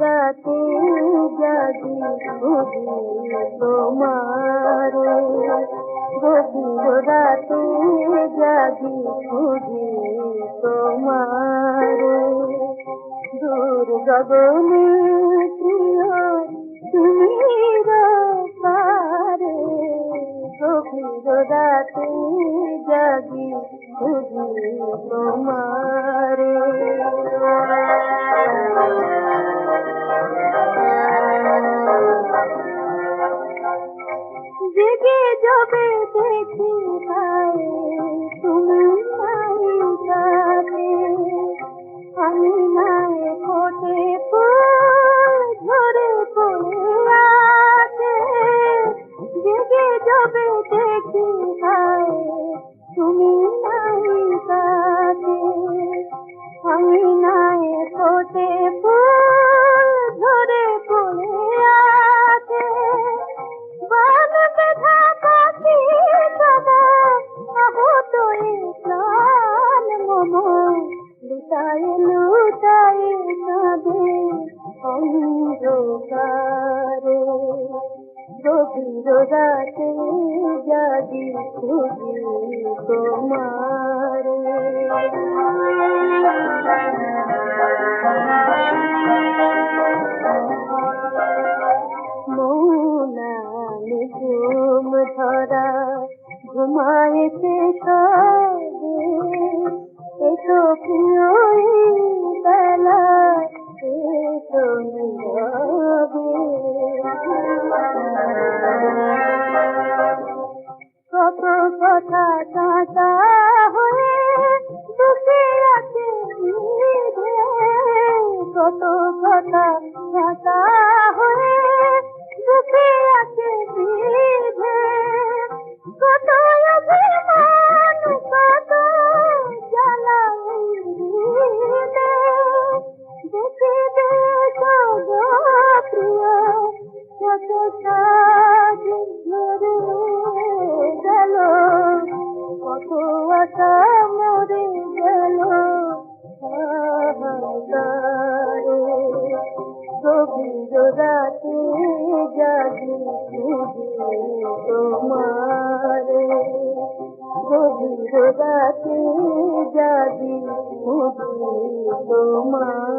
জগতে যদি খুঁজি তোমার। গভীর রাতে যদি খুঁজি তোমার। দূর গগনে প্রিয় তুমি পারে। গভীর রাতে যদি খুঁজি তোমার। জেগে যাবে দেখি তুমি নাই যাবে। আমি নাই ফুল ঝরে পড়ে আছে। জেগে দেখি পায়ে তুমি নাই যাবে। আমি নাই ফোটে প্রাণ মম লুটায় লুটায় কাঁদে অন্ধকারে। গভীর রাতে জাগি খুঁজি তোমারে। মৌনানি ঘুম ধরা ঘুমাইতে সবে এসো কত কথা কাঁচা হয়ে বুকে আছে কত কথা কাঁচা রাতে জাগি তোমারে গভীর রাতে খুঁজি তোমারে